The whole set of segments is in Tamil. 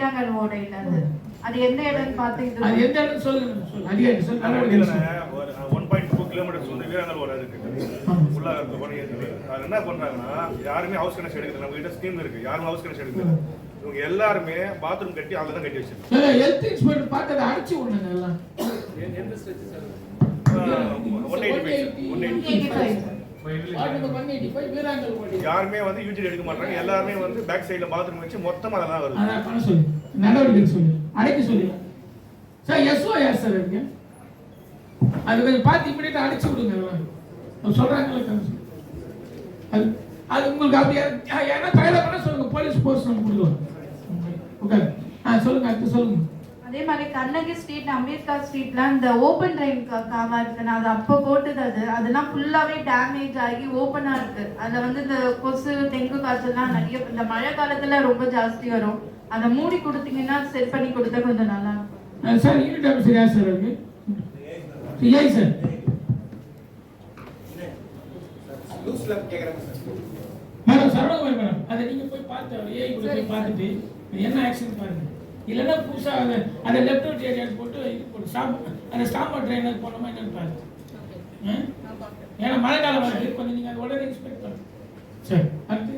வீராங்கன் ஓடையில அது அது எந்த இடம்னு பார்த்து அது எந்த இடம் சொல்லுங்க சொல்லு. அதிகாரி சொல்லு? அந்த நடவடிக்கை வண்டியில சொல்லு. ஒரு ஒன் பாயிண்ட் டூ கிலோமீட்டர்ஸ் வந்து வீரங்கள் ஒரு இருக்கு. ஃபுல்லாக இருக்கு அது என்ன பண்றாங்கன்னா யாருமே ஹவுஸ் கனெக்ஷன் எடுக்கல நம்ம கிட்ட ஸ்கீம் இருக்கு. யாரும் ஹவுஸ் கனெக்ஷன் எடுக்கல இவங்க எல்லாருமே பாத்ரூம் கட்டி அதில் தான் கட்டி வச்சிருக்காங்க. சார் ஹெல்த் இன்ஸ்பெக்டர் பார்த்து அதை அடிச்சு விடுங்க எல்லாம். One eighty five one eighty number 185 வீராங்கல் ஓடி. யாருமே வந்து யூஜி எடுக்க மாட்டாங்க. எல்லாருமே வந்து பேக் சைடில் பாத்ரூம் வச்சு மொத்தமாக அதெல்லாம் வருது. அதான் பண்ண சொல்லு. நடவடிக்கை சொல்லு. அடைக்க சொல்லு. சார் எஸ்ஓ யார் சார் இருக்கு? அது கொஞ்சம் பார்த்து இமீடியட்டாக அடிச்சு விடுங்க. சொல்றாங்களே. அது அது உங்களுக்கு அப்படி யாரா தகவல் பண்ண சொல்லுங்க. போலீஸ் போர்ஸ் நம்ம கொடுக்குறோம் ஓகே ஆ சொல்லுங்க அடுத்து சொல்லுங்க. அதே மாதிரி கண்ணகி ஸ்ட்ரீட் அம்பேத்கர் ஸ்ட்ரீட்ல இந்த ஓப்பன் ட்ரைன் காவா இருக்கு. நான் அது அப்போ போட்டது அது. அதெல்லாம் ஃபுல்லாவே டேமேஜ் ஆகி ஓப்பனா இருக்கு. அதுல வந்து இந்த கொசு டெங்கு காய்ச்சல்லாம் நிறைய இந்த மழை காலத்துல ரொம்ப ஜாஸ்தி வரும். அதை மூடி கொடுத்தீங்கன்னா செட் பண்ணி கொடுத்தா கொஞ்சம் நல்லா இருக்கும். ஆ, சார் யூனிட் ஆஃபீஸர் சார் இருக்கு? ஏன் சார்? மேடம் சரவணகுமார் மேடம் அதை நீங்க போய் பார்த்து ஏஐ கூட போய் பார்த்துட்டு என்ன ஆக்ஷன் பாருங்க. இல்லைன்னா புதுசா அதை அதை லெஃப்ட் அவுட் ஏரியா போட்டு இது போட்டு ஸ்டாப் அந்த ஸ்டாப் ட்ரெயினர் போனோமா என்னன்னு பாருங்க? ஏன்னா மழை காலம் வருது கொஞ்சம் நீங்க அதை உடனே எக்ஸ்பெக்ட் பண்ணுங்க. சரி அடுத்து?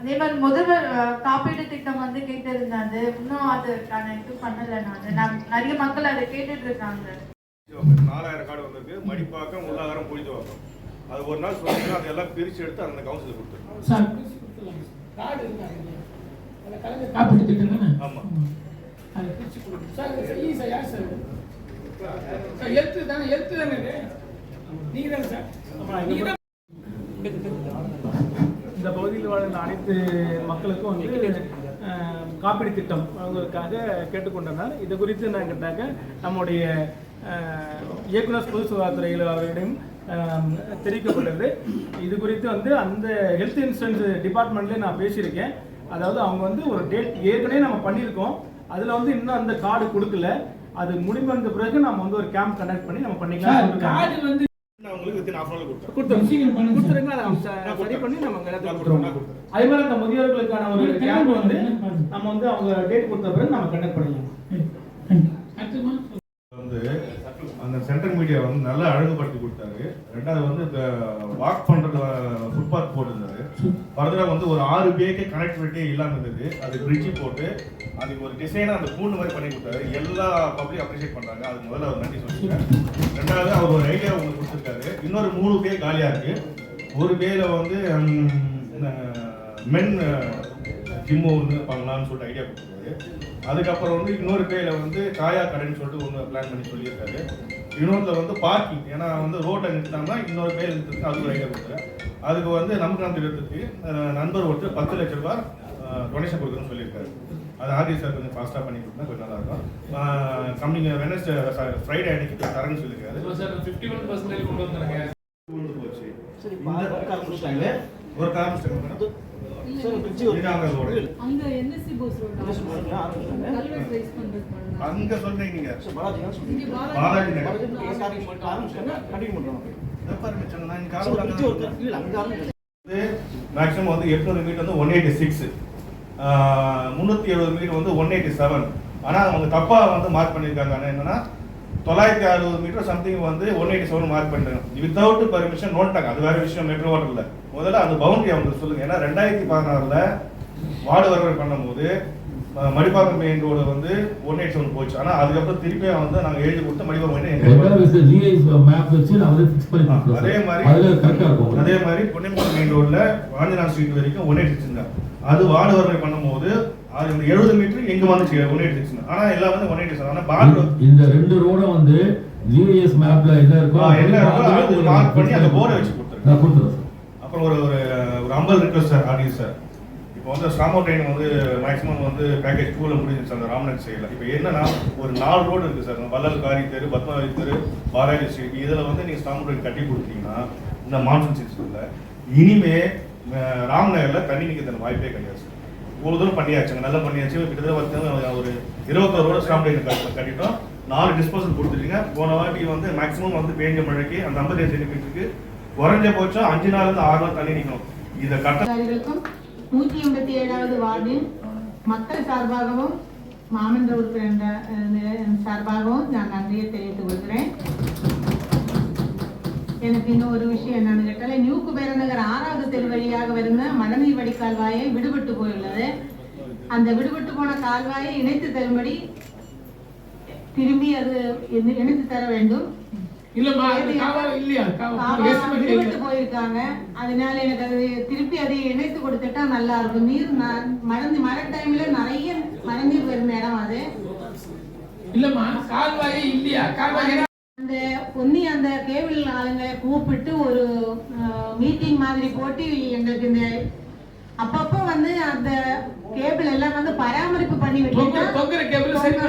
அதே மாதிரி முதல்வர் காப்பீடு திட்டம் வந்து கேட்டிருந்தாது இன்னும் அதுக்கான இது பண்ணல நான். நான் நிறைய மக்கள் அதை கேட்டுட்டு இருக்காங்க நாலாயிரம் கார்டு வந்திருக்கு. மடிப்பாக்கம் உள்ளாகரம் புளித்தவாக்கம் அது ஒரு நாள் சொன்னீங்கன்னா அதெல்லாம் பிரிச்சு எடுத்து அந்த கவுன்சிலுக்கு கொடுத்துருக்கோம் சார் கார்டு அந்த காப்பீட்டு திட்டம் தானே? ஆமா. அதை பிரிச்சு கொடுங்க சார் செய்ய சார் யார் சார் இது? சார் எழுத்து தானே எழுத்து தானே இது? நீங்க தானே சார்? நீங்க தான் இந்த பகுதியில் வாழ்ந்த அனைத்து மக்களுக்கும் வந்து காப்பீடு திட்டம் வழங்குவதற்காக கேட்டுக்கொண்டனர். இது குறித்து நான் கேட்டாக்க நம்முடைய இயக்குனர் பொது சுகாதாரத்துறையில் அவர்களிடம் தெரிவிக்கப்பட்டது இது குறித்து வந்து அந்த ஹெல்த் இன்சூரன்ஸ் டிபார்ட்மெண்ட்லேயே நான் பேசியிருக்கேன். அதாவது அவங்க வந்து ஒரு டேட் ஏற்கனவே நம்ம பண்ணியிருக்கோம். அதில் வந்து இன்னும் அந்த கார்டு கொடுக்கல. அது முடிவந்த பிறகு நம்ம வந்து ஒரு கேம்ப் கண்டக்ட் பண்ணி நம்ம பண்ணிக்கலாம். கார்டு வந்து அதை மாதிரி அந்த முதியோர்களுக்கான ஒரு கேம்ப் வந்து வந்து நம்ம வந்து அவங்க டேட் கொடுத்த பிறகு நம்ம கண்டக்ட் பண்ணலாம் அடுத்துமா வந்து அந்த ஏரியா வந்து நல்லா அழகுபடுத்தி கொடுத்தாரு. ரெண்டாவது வந்து இந்த வாக் பண்றது ஃபுட்பாத் போட்டிருந்தாரு. ஃபர்தராக வந்து ஒரு ஆறு பேருக்கு கனெக்டிவிட்டி இல்லாம இருந்தது. அது பிரிட்ஜி போட்டு அதுக்கு ஒரு டிசைனா அந்த பூண்டு மாதிரி பண்ணி கொடுத்தாரு. எல்லா பப்ளிக் அப்ரிஷியேட் பண்றாங்க. அதுக்கு முதல்ல அவர் நன்றி சொல்லிக்கிறேன். ரெண்டாவது அவர் ஒரு ஐடியா ஒன்று கொடுத்துருக்காரு. இன்னொரு மூணு பேர் காலியா இருக்கு. ஒரு பேல வந்து மென் ஜிம்மு ஒன்று பண்ணலாம்னு சொல்லிட்டு ஐடியா கொடுத்துருக்காரு. அதுக்கப்புறம் வந்து இன்னொரு பேல வந்து காயா கடைன்னு சொல்லிட்டு ஒன்று பிளான் பண்ணி சொல்லியிருக்காரு. இன்னொருல வந்து பார்க்கிங் ஏன்னா வந்து ரோட்டை நிறுத்தாம இன்னொரு பேர் நிறுத்துறதுக்கு அதுக்கு ஒரு ஐடியா கொடுக்குறேன் அதுக்கு வந்து நமக்கு அந்த இடத்துக்கு நண்பர் ஒருத்தர் பத்து லட்ச ரூபாய் டொனேஷன் கொடுக்குறேன்னு சொல்லியிருக்காரு. அது ஆர்டி சார் கொஞ்சம் ஃபாஸ்ட்டாக பண்ணி கொடுத்தா கொஞ்சம் நல்லா இருக்கும். கம்மிங் வெனஸ்டே ஃப்ரைடே அன்னைக்கு தரேன்னு சொல்லியிருக்காரு. உழுந்து போச்சு. ஒரு காரணம் அங்க என்எஸ்சி போஸ் ரோடு அங்க சொல்றீங்க நீங்க. பாலாஜி நகர். மேக்ஸிமம் வந்து எட்நூறு மீட்டர் வந்து ஒன் எயிட்டி சிக்ஸ் முந்நூற்றி எழுபது மீட்டர் வந்து ஒன் எயிட்டி செவன் ஆனால் அவங்க தப்பாக வந்து மார்க் பண்ணியிருக்காங்க. ஆனா என்னன்னா தொள்ளாயிரத்தி அறுபது மீட்டர் சம்திங் வந்து ஒன் எயிட்டி செவன் மார்க் பண்ணிட்டாங்க வித்தவுட் பர்மிஷன் நோட்டாங்க அது வேற விஷயம் மெட்ரோ வாட்டரில் முதல்ல அந்த பவுண்டரி அவங்களுக்கு சொல்லுங்க. ஏன்னா ரெண்டாயிரத்தி பதினாறுல வார்டு வரவை பண்ணும்போது மடிப்பாக்கம் மெயின் ரோடு வந்து ஒன் எயிட் செவன் போச்சு. ஆனால் அதுக்கப்புறம் திருப்பியும் வந்து நாங்கள் எழுதி கொடுத்து மடிப்பாக்கம் ஜிஐஎஸ் மேப் வச்சு நான் வந்து ஃபிக்ஸ் பண்ணி அதே. மாதிரி அதுல கரெக்டா இருக்கும். அதே மாதிரி பொன்னியம்மன் மெயின் ரோட்ல வாஞ்சிநாத் ஸ்ட்ரீட் வரைக்கும் ஒன் எயிட் சிக்ஸ் அது வார்டு வறுமை பண்ணும்போது அது இந்த எழுபது மீட்டர் எங்க வந்துச்சு ஒன் எயிட் சிக்ஸ் ஆனா எல்லாம் வந்து ஒன் எயிட் சிக்ஸ் ஆனா பார்டர் இந்த- ரெண்டு ரோடும் வந்து ஜிஐஎஸ் மேப்ல என்ன இருக்கோ என்ன இருக்கோ அது mark பண்ணி அந்த board வச்சு கொடுத்துருங்க. நான் அப்புறம் ஒரு ஒரு ஒரு ஐம்பது ரிக்வஸ்ட் சார் ஆர்டி சார் இப்போ வந்து சாமோ ட்ரெயின் வந்து மேக்ஸிமம் வந்து பேக்கேஜ் டூவில் முடிஞ்சிச்சு அந்த ராம்நாத் சைடில் இப்போ என்னன்னா ஒரு நாலு ரோடு இருக்குது சார். வள்ளல் காரி தெரு பத்மாவதி தெரு பாலாஜி ஸ்ட்ரீட் இதில் வந்து நீங்கள் சாமோ ட்ரெயின் கட்டி கொடுத்தீங்கன்னா இந்த மான்சூன் சீசனில் இனிமே ராம்நகரில் தண்ணி நிற்கிறதுக்கு வாய்ப்பே கிடையாது சார். இவ்வளோ தூரம் பண்ணியாச்சுங்க நல்லா பண்ணியாச்சு. கிட்டத்தட்ட வந்து ஒரு இருபத்தோரு ரோடு ஸ்டாம்ப் ட்ரெயின் கட்டிட்டோம். நாலு டிஸ்போசல் கொடுத்துட்டீங்க. போன வாட்டி வந்து மேக்ஸிமம் வந்து பேஞ்ச மழைக்கு அந்த ஐம்பத்தேழு சென்டிமீட்டருக்கு குறைஞ்சபட்சம் அஞ்சு நாள்லேருந்து ஆறு நாள் தண்ணி நிற்கணும் இதை கட்ட நூற்றி எண்பத்தி ஏழாவது வார்டில் மக்கள் சார்பாகவும் மாமன்ற உறுப்பினர் சார்பாகவும் நான் நன்றியை தெரிவித்துக் கொள்கிறேன். எனக்கு இன்னும் ஒரு விஷயம் என்னன்னு கேட்டால் நியூ குபேர நகர் ஆறாவது தெரு வழியாக வருന്ന மடநீர் வடிகால்வாயை விடுபட்டு போயுள்ளது. அந்த விடுபட்டு போன கால்வாயை இணைத்து தரும்படி திரும்பி அது இணைத்து தர வேண்டும். இல்லம்மா அது காவல் இல்லையா? காவல் காவா. estimate விடுபட்டு இல்லை. போயிருக்காங்க. அதனால எனக்கு அது திருப்பி அதை இணைத்து கொடுத்துட்டா நல்லா இருக்கும் நீர் மழை டைம்ல நிறைய மழை நீர் வரும் இடம் அது. இல்லம்மா கால்வாயே இல்லையா? கால்வாய் அந்த ஒன்னி அந்த கேபிள் ஆளுங்களை கூப்பிட்டு ஒரு மீட்டிங் மாதிரி போட்டு எங்களுக்கு இந்த அப்பப்போ வந்து அந்த கேபிள் எல்லாம் வந்து பராமரிப்பு பண்ணி விட்டுட்டா சொல்லுங்க.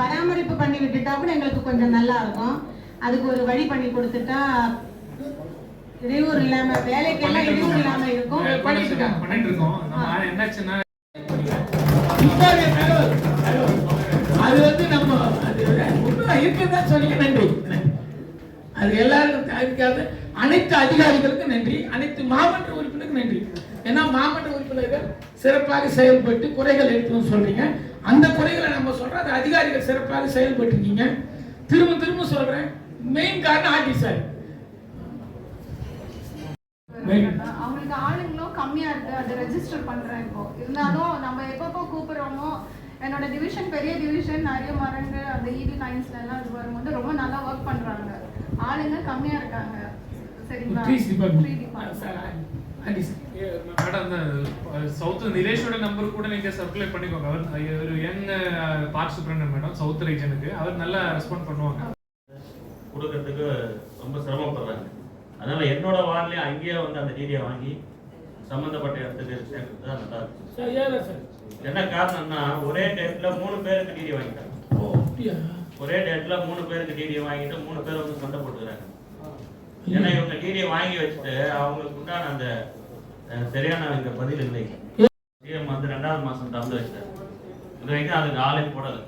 பராமரிப்பு பண்ணி விட்டுட்டா கூட எங்களுக்கு கொஞ்சம் நல்லா இருக்கும் அதுக்கு ஒரு வழி பண்ணி கொடுத்துட்டா இடையூறு இல்லாம வேலைக்கெல்லாம் இடையூறு இல்லாம இருக்கும். பண்ணிட்டு இருக்கோம். என்னாச்சுன்னா. அது வந்து நம்ம அது உண்மை இருக்குதான் சொன்னீங்க நன்றி. அது எல்லாருக்கும் அதுக்காக அனைத்து அதிகாரிகளுக்கும் நன்றி. அனைத்து மாவட்ட உறுப்பினருக்கும் நன்றி. ஏன்னா மாவட்ட உறுப்பினர்கள் சிறப்பாக செயல்பட்டு குறைகள் எடுத்துன்னு சொல்றீங்க. அந்த குறைகளை நம்ம சொல்றோம். அது அதிகாரிகள் சிறப்பாக செயல்பட்டு இருக்கீங்க திரும்ப திரும்ப சொல்றேன். மெயின் காரணம் ஆர்டி சார். அவங்களுக்கு ஆளுங்களும் கம்மியா இருக்கு. அது ரெஜிஸ்டர் பண்றேன் இப்போ. இருந்தாலும் நம்ம எப்பப்போ கூப்பிடுறோமோ என்னோட டிவிஷன் பெரிய டிவிஷன் நிறைய மரங்கள் அந்த இடி லைன்ஸ்ல எல்லாம் இது வரும்போது ரொம்ப நல்லா ஒர்க் பண்றாங்க. ஆளுங்க கம்மியா இருக்காங்க. சரிங்களா? மேடம் சவுத் நிலேஷோட நம்பர் கூட நீங்க சர்க்குலேட் பண்ணிக்கோங்க. அவர் ஒரு young part superintendent madam south ரீஜனுக்கு அவர் நல்லா ரெஸ்பாண்ட் பண்ணுவாங்க. கொடுக்கறதுக்கு ரொம்ப சிரமப்படுறாங்க. அதனால என்னோட வார்ட்லயும் அங்கேயே வந்து அந்த டிடியை வாங்கி சம்மந்தப்பட்ட இடத்துக்கு சேர்க்கறது தான் நல்லா இருக்கும் என்ன காரணம்னா ஒரே டேட்ல மூணு பேருக்கு டிடி வாங்கிட்டாங்க. ஒரே டேட்ல மூணு பேருக்கு டிடி வாங்கிட்டு மூணு பேர் வந்து சண்டை போட்டுக்கிறாங்க. ஏன்னா இவங்க டிடியை வாங்கி வச்சுட்டு அவங்களுக்கு உண்டான அந்த சரியான இந்த பதில் இல்லை. சிஎம் வந்து ரெண்டாவது மாசம் திறந்து வச்சார் இது வரைக்கும் அதுக்கு ஆளே போடல.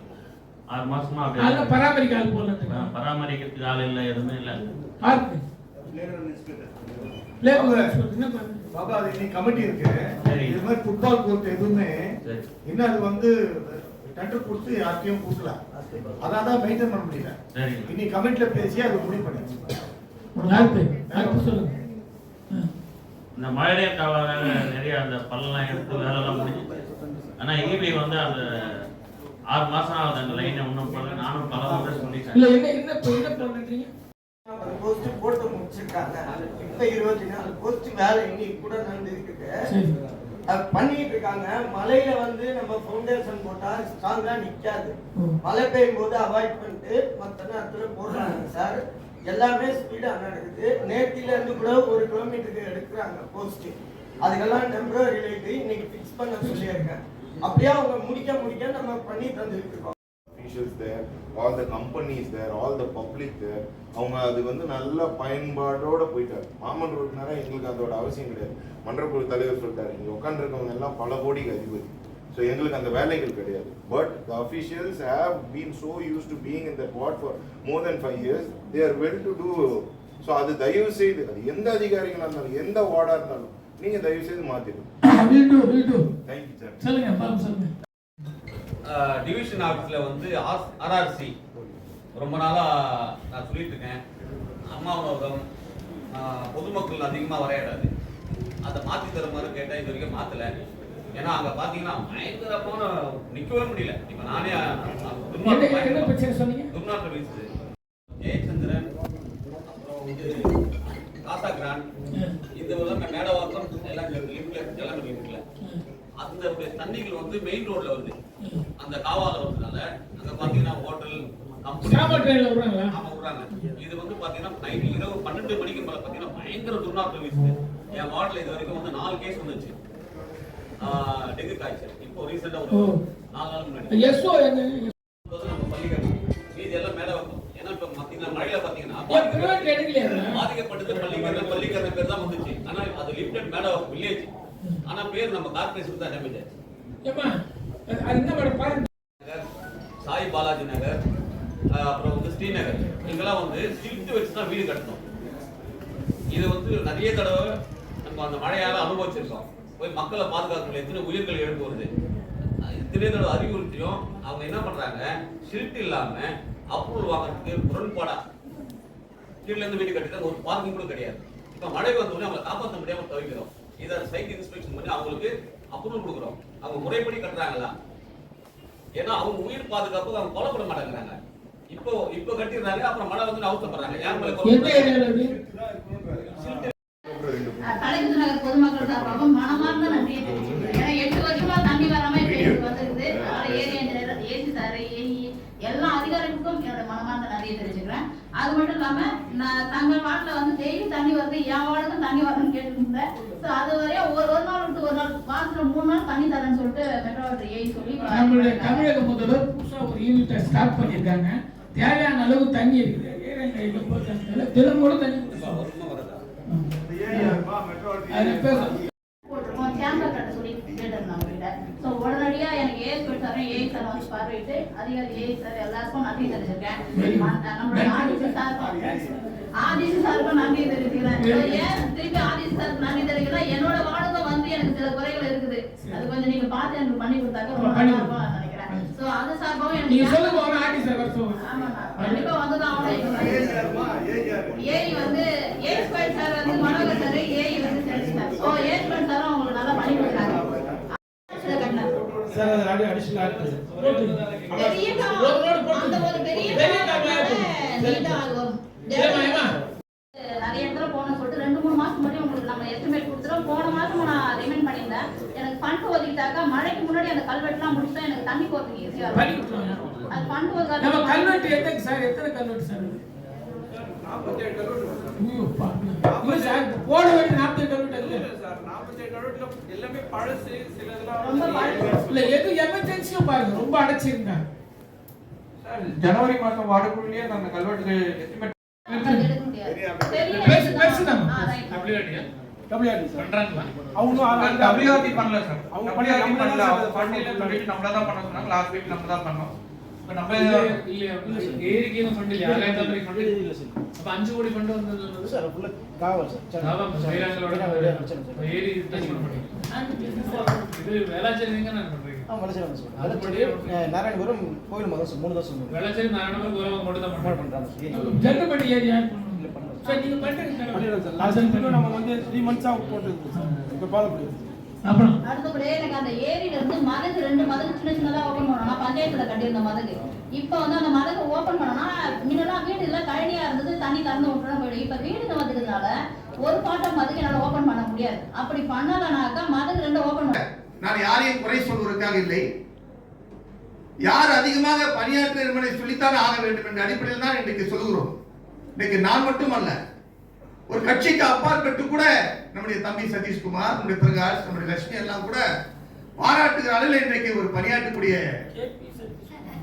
ஆறு மாசமா அதெல்லாம் பராமரிக்க ஆள் அஹ், பராமரிக்கிறதுக்கு ஆள் இல்லை எதுவுமே இல்லை. பார்த்து. பாபா அது இன்னைக்கு கமிட்டி இருக்கு. சரி. இது மாதிரி ஃபுட்பால் கோர்ட் எதுவுமே சரி. இன்னும் அது வந்து டெண்டர் கொடுத்து யார்ட்டையும் கொடுக்கல. அதான் தான் மெயின்டைன் பண்ண முடியல. இன்னைக்கு கமிட்டில பேசி அது முடிவு யாருக்கு சொல்லுங்க. இந்த மழைநீர் காவால நிறைய அந்த பள்ளம்லாம் எடுத்து வேலைலாம் முடிஞ்சுச்சு. ஆனா ஈபி வந்து அந்த ஆறு மாசம் ஆகுது அந்த லைனை இன்னும் போடல. நானும் பல முறை சொல்லிட்டேன். இல்ல என்ன என்ன இப்ப என்ன பண்ணுறீங்க போஸ்ட் போட்டு முடிச்சிருக்காங்க. இப்ப இருபத்தி நாலு போஸ்ட் வேலை இன்னைக்கு கூட நடந்து இருக்குது சரி. அது பண்ணிட்டு இருக்காங்க. மலையில வந்து நம்ம ஃபவுண்டேஷன் போட்டா ஸ்ட்ராங்கா நிக்காது. மழை பெய்யும் போது அவாய்ட் பண்ணிட்டு மத்த நேரத்துல போடுறாங்க சார். எல்லாமே ஸ்பீடா நடக்குது. இருந்து கூட ஒரு கிலோமீட்டருக்கு எடுக்கிறாங்க போஸ்ட் அதுக்கெல்லாம் டெம்பரரி இன்னைக்கு ஃபிக்ஸ் பண்ண சொல்லியிருக்கேன். அப்படியே அவங்க முடிக்க முடிக்க நம்ம பண்ணி தந்துட்டு இருக்கோம் there all the companies there all the public there அவங்க அது வந்து நல்ல பயன்பாடோட போயிட்டார். மாமன் ரோட்னால எங்களுக்கு அதோட அவசியம் கிடையாது. மன்றக்குழு தலைவர் சொல்லிட்டார் இங்கே உட்காந்துருக்கவங்க எல்லாம் பல கோடிக்கு அதிபதி. ஸோ எங்களுக்கு அந்த வேலைகள் கிடையாது. But the officials have been so used to being in that what for more then five years they are well to do so அது தயவு செய்து அது எந்த அதிகாரிகளாக இருந்தாலும் எந்த வார்டாக இருந்தாலும் நீங்கள் தயவு செய்து மாத்திடுங்க. சொல்லுங்க பாருங்க சொல்லுங்க. டிவிஷன் ஆஃபீஸில் வந்து ஆர்ஆர்சி. ரொம்ப நாளாக நான் சொல்லிட்டு இருக்கேன் அம்மா உணவகம் ஆஹ், பொதுமக்கள் அதிகமாக வர இடாது அதை மாற்றி தர மாதிரி கேட்டேன் இது வரைக்கும் மாற்றலை ஏன்னா அங்கே பார்த்தீங்கன்னா பயங்கரமான நிற்கவே முடியல. இப்போ நானே என்ன என்ன பிரச்சனை சொன்னீங்க? துர்நாற்றம் வீசுது ஜெயச்சந்திரன் அப்புறம் வந்து காசா கிராண்ட் இது எல்லாமே மேடவாக்கம் எல்லாம் லிமிட்ல எல்லாமே லிமிட்ல தண்ணிகள் வந்து மெயின் ரோட்ல வருது. அந்த காவால வரதுனால அங்க பாத்தீங்கன்னா ஹோட்டல் ஆமா விடுறாங்க. இது வந்து பாத்தீங்கன்னா நைட் இரவு பன்னெண்டு மணிக்கு மேல பாத்தீங்கன்னா பயங்கர துர்நாற்றம் வீசுது. என் வார்டில் இது வரைக்கும் வந்து நாலு கேஸ் வந்துச்சு. டெங்கு காய்ச்சல். இப்போ ரீசெண்டா ஒரு. நாலு நாள் முன்னாடி. நம்ம பள்ளிக்கரணம் மீதி எல்லாம் மேல வைக்கும் ஏன்னா இப்ப பாத்தீங்கன்னா மழையில பாத்தீங்கன்னா? பாதிக்கப்பட்டது பள்ளிக்கரணம் பள்ளிக்கரணம் பேர் தான் வந்துச்சு. ஆனா அது லிமிடெட் மேல வில்லேஜ் ஆனா பேர் நம்ம கார்பரேஷன் தான் டேமேஜ் சாய் பாலாஜி நகர் அப்புறம் வந்து ஸ்ரீநகர். இங்கெல்லாம் வந்து சில்ட் வச்சு தான் வீடு கட்டணும். இது வந்து நிறைய தடவை நம்ம அந்த மழையால அனுபவிச்சிருக்கோம். போய் மக்களை பாதுகாக்கணும் எத்தனை உயிர்கள் இழப்பு வருது. தடவை அறிவுறுத்தியும் அவங்க என்ன பண்றாங்க ஷில்ட் இல்லாம அப்ரூவல் வாங்குறதுக்கு முரண்பாடா. கீழ இருந்து வீடு கட்டிட்டு ஒரு பார்க்கிங் கூட கிடையாது. இப்போ மழை வந்தோடனே அவங்களை காப்பாற்ற முடியாமல் தவிக்கிறோம். இதை சைட் இன்ஸ்பெக்ஷன் பண்ணி அவங்களுக்கு அப்ரூவல் கொடுக்குறோம். அவங்க முறைப்படி கட்டுறாங்களா? ஏன்னா அவங்க உயிர் பாதுகாப்பு அவங்க கொலை பண்ண மாட்டேங்கிறாங்க. இப்போ இப்போ கட்டிடுறாங்க அப்புறம் மழை வந்து அவசரப்படுறாங்க யார் மேல நகர் பொதுமக்கள் சார்பாக மனமார்ந்த நன்றியை தெரிவிச்சுக்கிறேன். ஏன்னா எட்டு வருஷமா தண்ணி வராம இப்ப வந்திருக்குது. ஏரி ஏசி சார் ஏஇ எல்லா அதிகாரிகளுக்கும் என்னோட மனமார்ந்த நன்றியை தெரிவிச்சுக்கிறேன். அது மட்டும் இல்லாம நான் தங்கள் வார்டில் வந்து டெய்லி தண்ணி வருது என் வார்டுக்கும் தண்ணி ஸோ அது வரையும் ஒரு ஒரு நாள் விட்டு ஒரு நாள் வாரத்துல மூணு நாள் தண்ணி தரேன்னு சொல்லிட்டு மெட்ரோ வாட்டர் ஏஇ சொல்லி நம்மளுடைய தமிழக முதல்வர் புதுசா ஒரு யூனிட்டை ஸ்டார்ட் பண்ணியிருக்காங்க. தேவையான அளவு தண்ணி இருக்குது. தினம் கூட தண்ணி அதில் பேச போட்டிருக்கோம் சேம்பர் கட்ட சொல்லி கேட்டிருந்தோம் உங்ககிட்ட ஸோ உடனடியா கொடுத்தாரு ஏஐ சார் வந்து பார்வையிட்டு அதிகாரி ஏஐ சார் எல்லாருக்கும் நன்றி தெரிவிச்சிருக்கேன். ம- நம்மளுடைய ஆதிசி சார். ஆதிசி சாருக்கும் நன்றி தெரிவிச்சுக்கிறேன். So, ஏன் திருப்பி ஆதிசி சாருக்கு நன்றி தெரிவிக்கிறேன் என்னோட வார்டுக்கும் வந்து எனக்கு சில குறைகள் இருக்குது. அது கொஞ்சம் நீங்க பார்த்து எனக்கு பண்ணி கொடுத்தாக்க ரொம்ப நல்லா இருக்கும் நினைக்கிறேன். ஸோ அது சார்பாகவும் எனக்கு. கண்டிப்பா வந்துதான் ஆகணும். ஏஐ வந்து ஏ ஸ்கொயர் சார் வந்து மனோகர் சார் ஏஐ வந்து sense sir so A square சாரும் அவங்களுக்கு நல்லா பண்ணி கொடுக்குறாங்க இதை கட்டினேன். சார் அது அடி அடிஷனல் பெரிய கா- அந்த ஒரு பெரிய காரணத்தால நீட்டா அது வரும். நிறைய இடத்துல போன சொல்லிட்டு ரெண்டு மூணு மாசம் முன்னாடி உங்களுக்கு நம்ம எஸ்டிமேட் கொடுத்துறோம் போன மாசம் நான் ரிமைண்ட் பண்ணியிருந்தேன் எனக்கு ஃபண்ட் ஒதுக்கிட்டாக்கா மழைக்கு முன்னாடி அந்த கல்வெட்டுலாம் முடிச்சுட்டா எனக்கு தண்ணி போறதுக்கு ஈஸியா பண்ணி இருக்கும் கொடுத்துருவாங்க. அது ஃபண்ட் நம்ம கல்வெட்டு எத்தனை சார் எத்தனை கல்வெட்டு சார்? போட வேண்டிய நாற்பது கல்வெட்டு எல்லாமே பழசு பழசு. இல்ல எது எமர்ஜென்சியும் பாருங்க ரொம்ப அடைச்சிருங்க ஜனவரி மாதம் வாடகைக்குள்ளேயே அந்த கல்வெட்டு எஸ்டிமேட் அவங்க பண்ணல சார். அவங்க பண்ணல தான் அவங்க சார் ஃபண்டில பண்ணணும். சொல்லிட்டு நம்மள தான் பண்ண சொன்னாங்க. லாஸ்ட் வீக் நம்ம தான் பண்ணோம். இப்போ நம்ம இல்லையா? ஏரிக்கு இல்லையா? ஆகாய தாமரை ஃபண்ட் இல்ல. சார் அப்ப அஞ்சு கோடி ஃபண்ட் வந்தது சார் ஃபுல்லா காவல் சார். ஏரி டச் பண்ண மாட்டீங்க இது வேளாச்சேரி எங்க நான் பண்றீங்க? ஆ மலைச்சேரி சார் அது நாராயணபுரம் கோவில் மதம் சார் மூணு தான் சொன்னோம் வேளாச்சேரி நாராயணபுரம் மட்டும் தான் பண்றாங்க? ஏரியா சார் நீங்க பண்றீங்க சார். நம்ம வந்து சார். இப்போ ஃபாலோ பண்ணிடுறோம் அப்புறம்? அடுத்தபடியே எனக்கு அந்த ஏரியில இருந்து மதகு ரெண்டு மதகு சின்ன சின்னதா ஓபன் பண்ணணும் பஞ்சாயத்துல கட்டியிருந்த மதகு. இப்போ வந்து அந்த மதகு ஓபன் பண்ணனா முன்னெல்லாம் வீடு எல்லாம் கழனியா இருந்தது தண்ணி திறந்து விட்டுறோம் போயிடும் இப்ப வீடுங்க வந்ததுனால ஒரு பாட்டம் மதகு என்னால ஓபன் பண்ண முடியாது. அப்படி பண்ணலனாக்கா மதகு ரெண்டு ஓபன் பண்ண நான் யாரையும் குறை சொல்வதற்காக இல்லை. யார் அதிகமாக பணியாற்ற என்பதை சொல்லித்தான் ஆக வேண்டும் என்ற அடிப்படையில் தான் இன்றைக்கு சொல்கிறோம் இன்னைக்கு நான் மட்டுமல்ல ஒரு கட்சிக்கு அப்பாற்பட்டு கூட நம்முடைய தம்பி சதீஷ்குமார் நம்முடைய பிரகாஷ் நம்முடைய லட்சுமி எல்லாம் கூட பாராட்டுகிற அளவில் இன்றைக்கு ஒரு பணியாற்றக்கூடிய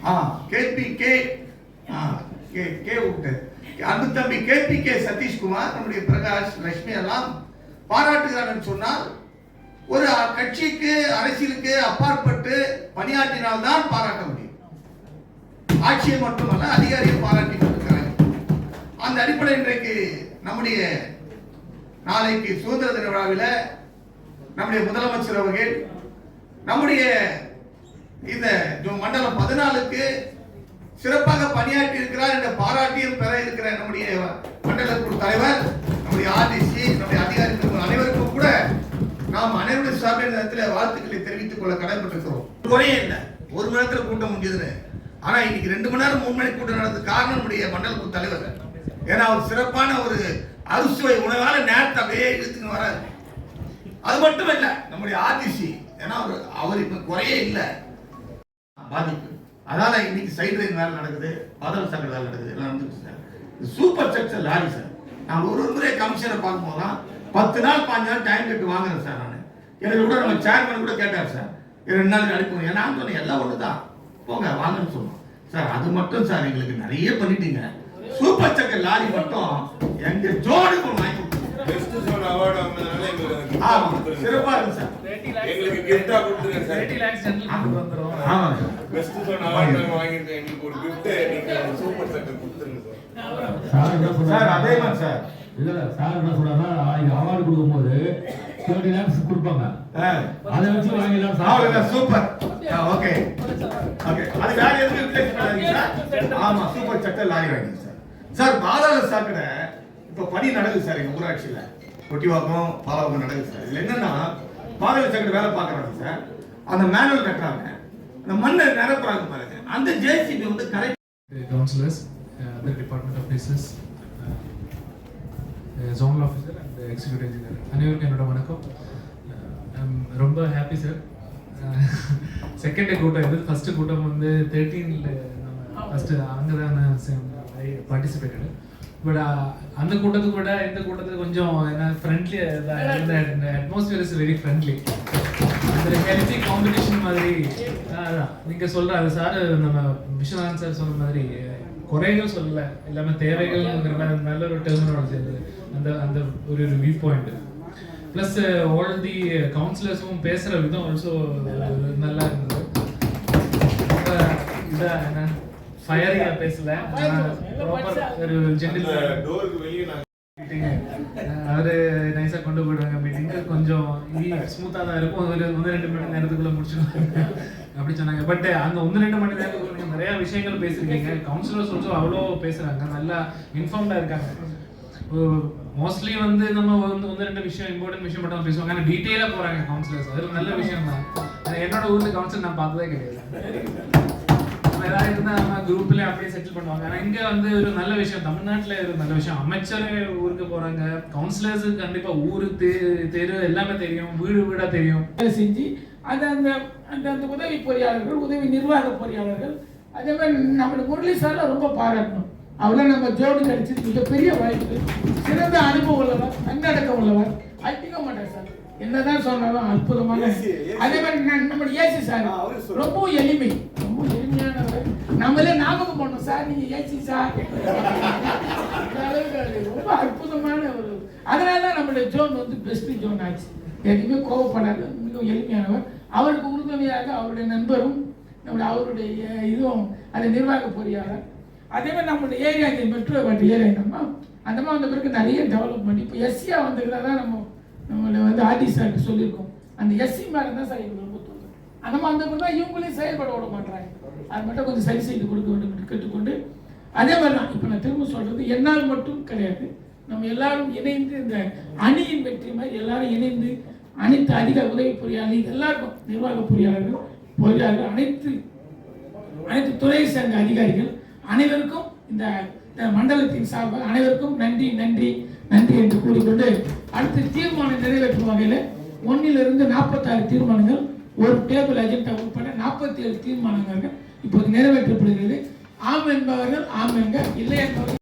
ஆ கேபி கே ஆ கே கே விட்டு அன்பு தம்பி கேபி கே சதீஷ்குமார் நம்முடைய பிரகாஷ் லட்சுமி எல்லாம் பாராட்டுகிறார்கள் சொன்னால் ஒரு கட்சிக்கு அரசியலுக்கு அப்பாற்பட்டு பணியாற்றினால்தான் பாராட்ட முடியும். ஆட்சியை மட்டுமல்ல அதிகாரியை பாராட்டி கொண்டிருக்கிறாங்க அந்த அடிப்படை இன்றைக்கு நம்முடைய நாளைக்கு சுதந்திர தின விழாவில் நம்முடைய முதலமைச்சர் அவர்கள் நம்முடைய இந்த மண்டலம் பதினாலுக்கு சிறப்பாக பணியாற்றி இருக்கிறார் என்ற பாராட்டியும் பெற இருக்கிற நம்முடைய மண்டல குழு தலைவர் நம்முடைய ஆர்டிசி நம்முடைய அதிகாரிகள் அனைவருக்கும் கூட நாம் அனைவருடைய சார்பில் நேரத்தில் வாழ்த்துக்களை தெரிவித்துக் கொள்ள கடமைப்பட்டிருக்கிறோம். குறையே இல்லை ஒரு மணி நேரத்தில் கூட்டம் முடிஞ்சதுன்னு. ஆனால் இன்னைக்கு ரெண்டு மணி நேரம் மூணு மணி கூட்டம் நடந்தது காரணம் நம்முடைய மண்டல குழு தலைவர். ஏன்னா அவர் சிறப்பான ஒரு அறுசுவை உணவால நேரத்தை அப்படியே இழுத்துன்னு வராது அது மட்டும் இல்ல நம்முடைய ஆதிசி ஏன்னா அவர் அவர் இப்ப குறையே இல்லை. பாதிப்பு. அதனால இன்னைக்கு சைடு லைன் வேலை நடக்குது பதல் சங்கர் வேலை நடக்குது எல்லாம் நடந்துச்சு sir. Super structure lorry sir. நான் ஒரு ஒரு முறை கமிஷனை பார்க்கும்போதெல்லாம் பத்து நாள் பாஞ்சு நாள் டைம் கேட்டு வாங்குறேன் சார் நான். எனக்கு கூட நம்ம சேர்மன் கூட கேட்டார் சார். ரெண்டு நாள் அனுப்புங்க ஏன்னா சொன்னேன் எல்லாம் ஒன்று தான் போங்க வாங்கன்னு சொன்னோம். சார் அது மட்டும் சார் எங்களுக்கு நிறைய பண்ணிட்டீங்க. சூப்பர் ஸ்ட்ரக்சர் லாரி மட்டும் எங்க ஜோடு வாங்கி. பெஸ்ட் ஜோன் அவார்டு வாங்கினதுனால எங்களுக்கு ஆமா சிறப்பா இருக்கு சார். எங்களுக்கு கிஃப்டா கொடுத்துருங்க சார். தேர்ட்டி லேக்ஸ் ஜென்ரல் வந்துரும் ஆமா சார் பெஸ்ட் ஜோன் அவார்டு நாங்க எங்களுக்கு ஒரு கிஃப்ட் நீங்க சூப்பர் செட்டர் கொடுத்துருங்க சார். சார் சார் அதே மாதிரி சார். இல்ல சார் என்ன சொல்றாருன்னா இங்க அவார்டு கொடுக்கும்போது தேர்ட்டி லேக்ஸ் கொடுப்பாங்க. அதை வச்சு வாங்கிடலாம் அவ்வளவுதான் சூப்பர். ஓகே ஓகே அது வேற எதுவும் ரிப்ளேஸ் பண்ணாதீங்க சார்? ஆமா சூப்பர் சட்டை லாரி வாங்கிங்க சார். சார் பாதாள சாக்கடை இப்ப பணி நடக்குது சார் எங்க ஊராட்சியில. கொட்டிவாக்கம் பாலாவகம் நடக்குது சார். இதுல என்னன்னா பாதாள சாக்கடை வேலை பார்க்கறாங்க சார் அந்த மேனுவல் கட்டுறாங்க. அந்த மண்ணை நிரப்புறாங்க பாருங்க. அந்த ஜேசிபி வந்து correct councillors other department officers zonal officer and executive engineer அனைவருக்கும் என்னோட வணக்கம். Uh, ரொம்ப ஹாப்பி சார் செகண்ட் கூட்டம் இது. ஃபர்ஸ்ட் கூட்டம் வந்து தேர்ட்டீனில் நம்ம ஃபர்ஸ்ட் அங்கே தான் பார்ட்டிசிபேட்டட் பட் அந்த கூட்டத்துக்கு விட இந்த கூட்டத்துக்கு கொஞ்சம் என்ன friendly atmosphere is very friendly அந்த ஹெல்த்தி காம்படிஷன் மாதிரி அதான் நீங்க சொல்ற அது சார் நம்ம விஸ்வநாதன் சார் சொன்ன மாதிரி குறைகள் சொல்லல. எல்லாமே தேவைகள்ங்கிற மாதிரி நல்ல ஒரு டெர்மினாலஜி அது அந்த அந்த ஒரு view point plus all the கவுன்சிலர்ஸும் பேசுற விதம் ஆல்சோ நல்லா இருந்தது. ரொம்ப இதா என்ன ஃபயரிங்கா பேசல. ஒரு ஜென்டில் டோருக்கு வெளியே நான் அவரு நைஸா கொண்டு போயிடுவாங்க மீட்டிங் கொஞ்சம் ஸ்மூத்தா தான் இருக்கும். ஒரு ஒன்று ரெண்டு மணி நேரத்துக்குள்ள முடிச்சிடுவாங்க. அப்படி சொன்னாங்க. பட் அந்த ஒன்று ரெண்டு மணி நேரத்துக்குள்ள நீங்க நிறைய விஷயங்கள் பேசிருக்கீங்க கவுன்சிலர்ஸ் ஆல்சோ அவ்வளோ பேசுறாங்க. நல்லா இன்ஃபார்ம்டா இருக்காங்க. மோஸ்ட்லி வந்து நம்ம வந்து ஒன்று ரெண்டு விஷயம் இம்பார்ட்டன்ட் விஷயம் மட்டும் தான் பேசுவாங்க. ஆனால் டீட்டெயிலாக போறாங்க கவுன்சிலர்ஸ் அது ஒரு நல்ல விஷயம் தான் ஆனா என்னோட ஊர்ல கவுன்சிலர் நான் பார்த்ததே கிடையாது. நம்ம ஏதாவது இருந்தா நம்ம குரூப்ல அப்படியே செட்டில் பண்ணுவாங்க. ஆனா இங்க வந்து ஒரு நல்ல விஷயம் தமிழ்நாட்டுல ஒரு நல்ல விஷயம். அமைச்சர் ஊருக்கு போறாங்க. கவுன்சிலர்ஸ் கண்டிப்பா ஊரு தெ- தெரு எல்லாமே தெரியும். வீடு வீடா தெரியும். செஞ்சு அந்த அந்த அந்த அந்த உதவி பொறியாளர்கள் உதவி நிர்வாக பொறியாளர்கள் அதே மாதிரி நம்மளோட முரளி சார்ல ரொம்ப பாராட்டணும். அவரெல்லாம் நம்ம ஜோடி கிடைச்சது மிகப்பெரிய வாய்ப்பு. சிறந்த அனுபவம் உள்ளவர் தன்னடக்கம் உள்ளவர் அடிக்க மாட்டார் சார். என்னதான் சொன்னாலும் அற்புதமான அதே மாதிரி நான் நம்மளோட ஏசி சார் ரொம்ப எளிமை. முதல்ல ஞாபகம் பண்ணும் சார் நீங்க ஏசி சார். ரொம்ப அற்புதமான ஒரு அதனால தான் நம்மளுடைய ஜோன் வந்து பெஸ்ட் ஜோன் ஆச்சு. எதுவுமே கோவப்படாத மிகவும் எளிமையானவர். அவருக்கு உறுதுணையாக அவருடைய நண்பரும் நம்முடைய அவருடைய இதுவும் அந்த நிர்வாக பொறியாளர். அதே மாதிரி நம்மளுடைய ஏரியா இந்த மெட்ரோ வாட்டி ஏரியா நம்ம அந்த மாதிரி வந்த பிறகு நிறைய டெவலப்மெண்ட் இப்போ எஸ்சியா வந்ததுல தான் நம்ம நம்மளை வந்து ஆர்டி சார்க்கு சொல்லியிருக்கோம். அந்த எஸ்சி மேலே தான் சார் எங்களுக்கு ரொம்ப தோணும் அந்த மாதிரி வந்த பிறகு தான் இவங்களையும் செயல்பட விட மாட்டாங்க அது மட்டும் கொஞ்சம் சரி செய்து கொடுக்க வேண்டும் என்று கேட்டுக்கொண்டு அதே மாதிரி தான் இப்போ நான் திரும்ப சொல்றது என்னால் மட்டும் கிடையாது. நம்ம எல்லாரும் இணைந்து இந்த அணியின் வெற்றி மாதிரி எல்லாரும் இணைந்து அனைத்து அதிக உதவி பொறியாளர் எல்லாருக்கும் நிர்வாக பொறியாளர்கள் பொறியாளர்கள் அனைத்து அனைத்து துறையை சேர்ந்த அதிகாரிகள் அனைவருக்கும் இந்த இந்த மண்டலத்தின் சார்பாக அனைவருக்கும் நன்றி நன்றி நன்றி என்று கூறிக்கொண்டு அடுத்து தீர்மானம் நிறைவேற்றும் வகையில் ஒன்னிலிருந்து நாற்பத்தாறு தீர்மானங்கள் ஒரு டேபிள் அஜெண்டா உட்பட நாற்பத்தி ஏழு தீர்மானங்கள் இப்போது நிறைவேற்றப்படுகிறது ஆம் என்பவர்கள் ஆம் என்க இல்லை என்பவர்கள்